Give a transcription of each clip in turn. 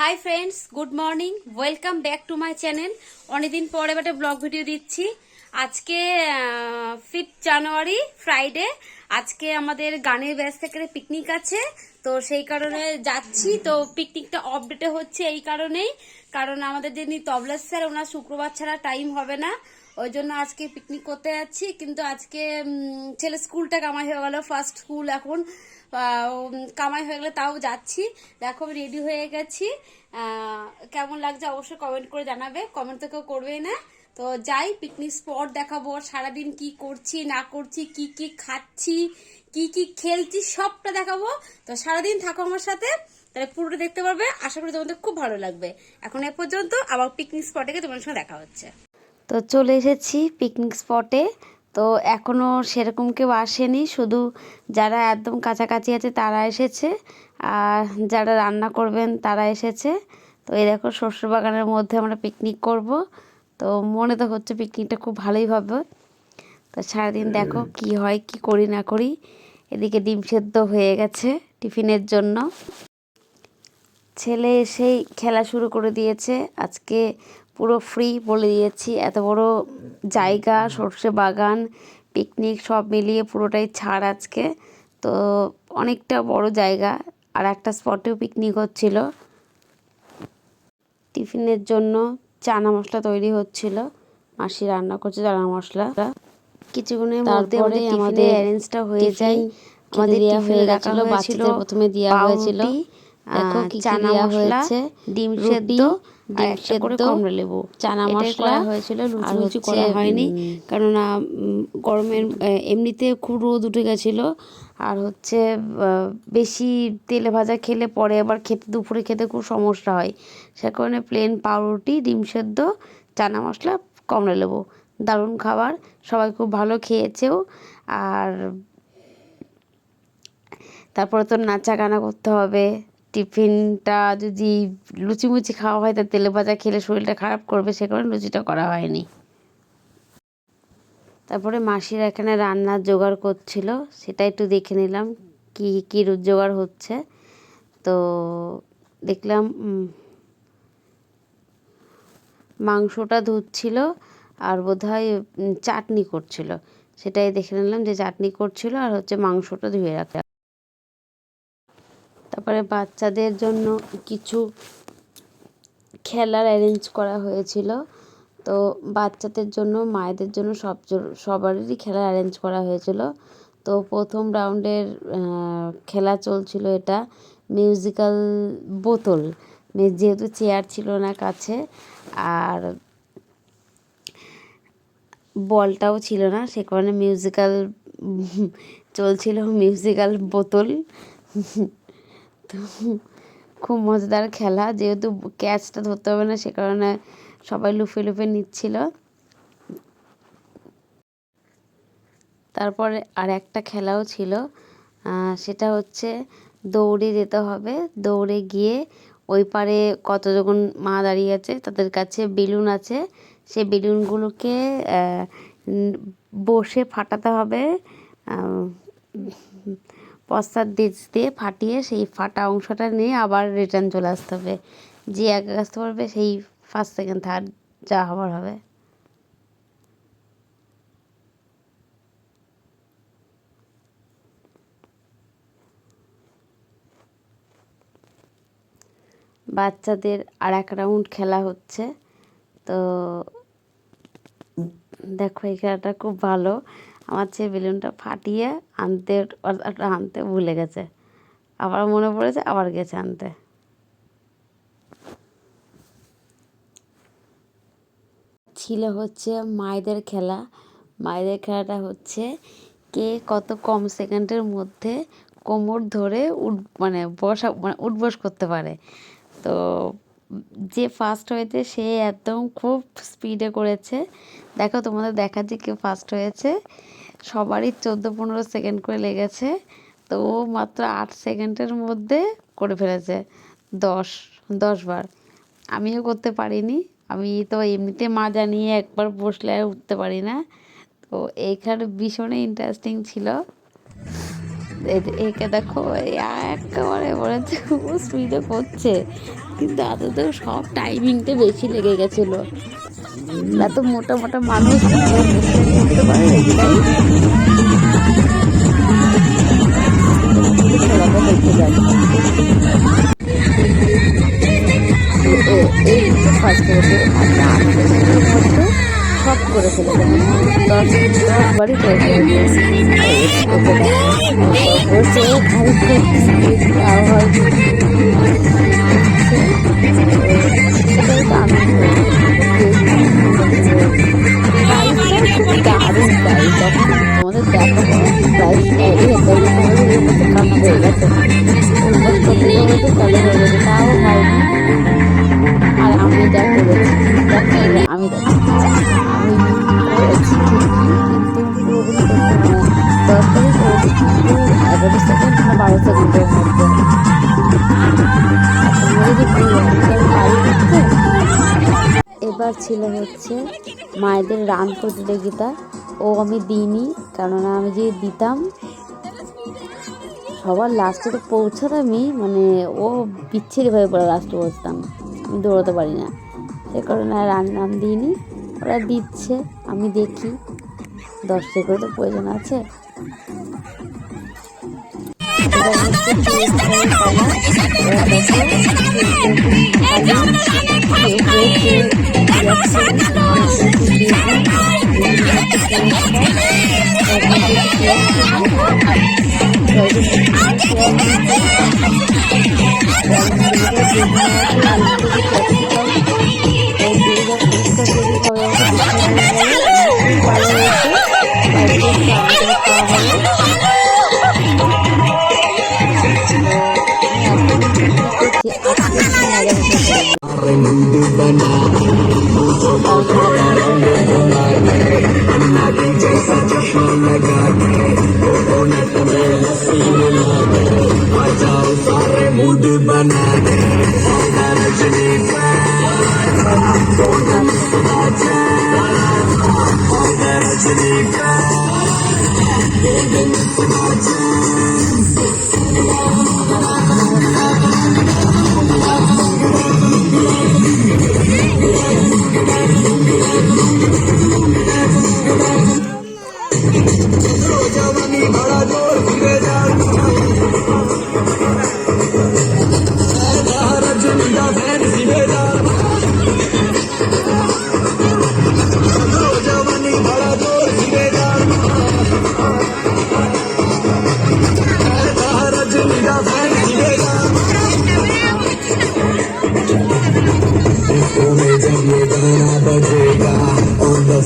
Hi friends good morning welcome back to my channel অনেকদিন পরে একটা ব্লগ ভিডিও দিচ্ছি। আজকে ফিফথ জানুয়ারি ফ্রাইডে আজকে আমাদের গানের ব্যাচ থেকে পিকনিক আছে। তো সেই কারণে যাচ্ছি। তো পিকনিকটা আপডেটে হচ্ছে এই কারণেই। কারণ আমাদের যিনি তবলা স্যার, ওনার শুক্রবার ছাড়া টাইম হবে না। ওই জন্য আজকে পিকনিক করতে যাচ্ছি। কিন্তু আজকে ছেলে স্কুলটা কামাই হয়ে গেল ফার্স্ট স্কুল এখন। কামাই হয়ে গেলে তাও যাচ্ছি। দেখো, আমি রেডি হয়ে গেছি। কেমন লাগছে অবশ্যই কমেন্ট করে জানাবে। কমেন্ট তো কেউ করবেই না। তো যাই পিকনিক স্পট দেখাবো, সারাদিন কি করছি, না করছি, কি কি খাচ্ছি, কি কি খেলছি, সবটা দেখাবো। তো সারাদিন থাকো আমার সাথে, তাহলে পুরোটা দেখতে পারবে, আশা করি তোমাদের খুব ভালো লাগবে। এখন এ পর্যন্ত আবার পিকনিক স্পটে গিয়ে তোমাদের সঙ্গে দেখা হচ্ছে। তো চলে এসেছি পিকনিক স্পটে তো এখনও সেরকম কেউ আসেনি, শুধু যারা একদম কাছাকাছি আছে তারা এসেছে, আর যারা রান্না করবেন তারা এসেছে। তো এই দেখো শস্য বাগানের মধ্যে আমরা পিকনিক করব। তো মনে তো হচ্ছে পিকনিকটা খুব ভালোই হবে। তো সারাদিন দেখো কি হয় কি করি না করি। এদিকে ডিম সেদ্ধ হয়ে গেছে টিফিনের জন্য। ছেলে এসেই খেলা শুরু করে দিয়েছে। আজকে পুরো ফ্রি বলে দিয়েছি। এত বড় জায়গা সর্ষে বাগান পিকনিক সব মিলিয়ে পুরোটাই ছাড় আজকে। তো অনেকটা বড় জায়গা। আর একটা স্পটেও পিকনিক হচ্ছিল। টিফিনের জন্য চানা মশলা তৈরি হচ্ছিল। মাসি রান্না করছে চানা মশলা। কিছুক্ষণের মধ্যে আমাদের আমাদের অ্যারেঞ্জটা হয়ে যায়। আমাদের টিফিনে হয়ে রাখা গেছিল, বাচ্চাদের প্রথমে দেয়া হয়েছিল। দেখো কি চানা হয়েছে, ডিম সেদ্ধ ডিম সেদ্ধ, কমলা লেবু। চানা মশলা, হয়েছিল লুচি করা হয়নি। কেননা গরমের এমনিতে খুব রোদ উঠে গেছিল। আর হচ্ছে বেশি তেলে ভাজা খেলে পরে আবার খেতে দুপুরে খেতে খুব সমস্যা হয়। সে কারণে প্লেন পাউরুটি, ডিম সেদ্ধ, চানা মশলা, কমলা লেবু। দারুণ খাবার, সবাই খুব ভালো খেয়েছেও। আর তারপরে তো নাচা গানা করতে হবে। টিফিনটা যদি লুচিমুচি খাওয়া হয়, তা তেলে ভাজা খেলে শরীরটা খারাপ করবে, সে কারণে লুচিটা করা হয়নি। তারপরে মাসিরা এখানে রান্নার জোগাড় করছিল, সেটা একটু দেখে নিলাম, কি কি জোগাড় হচ্ছে। তো দেখলাম মাংসটা ধুচ্ছিল আর বোধহয় চাটনি করছিল। সেটাই দেখে নিলাম যে চাটনি করছিল আর হচ্ছে মাংসটা ধুয়ে রাখা। তারপরে বাচ্চাদের জন্য কিছু খেলার অ্যারেঞ্জ করা হয়েছিল। তো বাচ্চাদের জন্য, মায়েদের জন্য সব সবারই খেলা অ্যারেঞ্জ করা হয়েছিল। তো প্রথম রাউন্ডের খেলা চলছিল এটা মিউজিক্যাল বোতল। যেহেতু চেয়ার ছিল না কাছে, আর বলটাও ছিল না, সে কারণে মিউজিক্যাল চলছিল মিউজিক্যাল বোতল। তো খুব মজাদার খেলা, যেহেতু ক্যাচটা ধরতে হবে না, সে কারণে সবাই লুফে লুফে নিচ্ছিল। তারপরে আর একটা খেলাও ছিল সেটা হচ্ছে দৌড়ে যেতে হবে। দৌড়ে গিয়ে ওই পারে কতজন মা দাঁড়িয়ে আছে, তাদের কাছে বেলুন আছে। সে বেলুনগুলোকে বসে ফাটাতে হবে। পশ্চাৎ দিক দিয়ে ফাটিয়ে সেই ফাটা অংশটা নিয়ে আবার রিটার্ন চলে আসতে হবে। যে আগে আসতে পারবে, সেই ফার্স্ট সেকেন্ড থার্ড যা হবার হবে। বাচ্চাদের আর এক রাউন্ড খেলা হচ্ছে। তো দেখো, এই খেলাটা খুব ভালো। আমার ছেলে বেলুনটা ফাটিয়ে আনতে আনতে ভুলে গেছে। আবার মনে পড়েছে, আবার গেছে আনতে। ছিল হচ্ছে মায়েদের খেলা। মায়েদের খেলাটা হচ্ছে কে কত কম সেকেন্ডের মধ্যে কোমর ধরে উঠ মানে বসা মানে উঠবস করতে পারে। তো যে ফার্স্ট হয়েছে, সে একদম খুব স্পিডে করেছে। দেখো তোমাদের দেখাচ্ছি কে ফার্স্ট হয়েছে। সবারই চোদ্দ পনেরো সেকেন্ড করে লেগেছে। তো ও মাত্র আট সেকেন্ডের মধ্যে করে ফেলেছে। দশ দশ বার। আমিও করতে পারিনি। আমি তো এমনিতে মাজা নিয়ে একবার বসলে আর উঠতে পারি না। তো এইখানে ভীষণই ইন্টারেস্টিং ছিল। একে দেখো একেবারে বলেছে ও স্পিডে করছে। কিন্তু এত সব টাইমিংটা বেশি লেগে গেছিল। এত মোটা মোটা মানুষ করতে পারে সব করে ফেলে দশবারই করে ছিল হচ্ছে মায়েদের রান প্রতিযোগিতা। ও আমি দিইনি কেননা আমি যে দিতাম সবার লাস্টে তো পৌঁছাতামই মানে ও বিচ্ছিরি হয়ে পড়ে লাস্টে বসতাম আমি দৌড়াতে পারি না। সে কারণে আর রান নাম দিইনি। ওরা দিচ্ছে আমি দেখি। দশটা করে তো প্রয়োজন আছে। Lubana.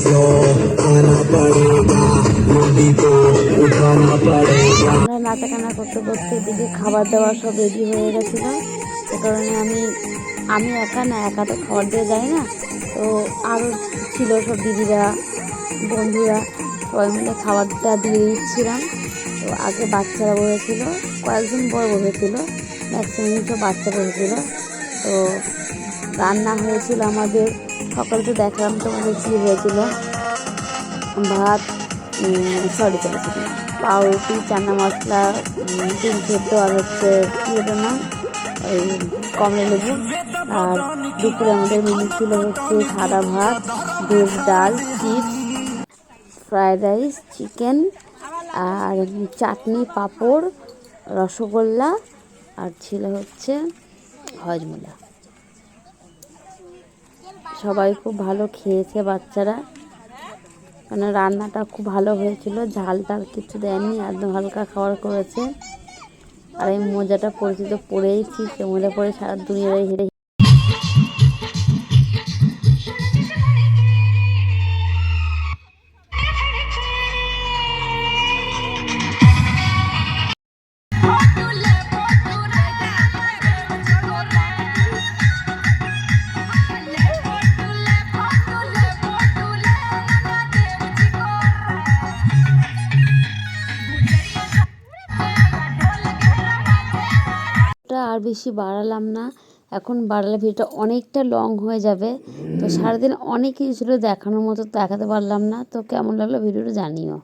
ऑन द फ्लोर आना पड़ेगा नदी को उठाना पड़ेगा আমরা নাচা কান্না করতে করতে এদিকে খাবার দাবার সব রেডি হয়ে গেছিলো সে কারণে আমি আমি একা না একা তো খাবার দিয়ে যাই না তো আরও ছিল সব দিদিরা বন্ধুরা সবাই মিলে খাবারটা দিয়ে দিচ্ছিলাম তো আগে বাচ্চারা বসেছিল কয়েকজন বড় বসেছিল ম্যাক্সিমাম সব বাচ্চা বসেছিল তো রান্না হয়েছিল আমাদের সকালে তো দেখলাম তোমাদের কী হয়েছিল। ভাত সরি চলেছিল পাউরুটি, চানা মশলা ডিম সেদ্ধ আর হচ্ছে কী ওটার নাম? ওই কমলা লেবু। আর দুপুরে আমাদের মেনু ছিল হচ্ছে সাদা ভাত ভেজ ডাল, চিপস ফ্রায়েড রাইস, চিকেন, আর চাটনি, পাঁপড়, রসগোল্লা, আর ছিল হচ্ছে হজমোলা। সবাই খুব ভালো খেয়েছে বাচ্চারা। মানে রান্নাটা খুব ভালো হয়েছিল, ঝাল টাল কিছু দেয়নি, একদম হালকা খাবার করেছে। আর এই মোজাটা পরিচিত পরেইছি সে মোজা পরে সারা দুনিয়ায় হেরে বেশি বাড়ালাম না। এখন বাড়ালে ভিডিওটা অনেকটা লং হয়ে যাবে। তো সারাদিন অনেক কিছু ছিল দেখানোর মতো দেখাতে পারলাম না। তো কেমন লাগল ভিডিওটা জানিও।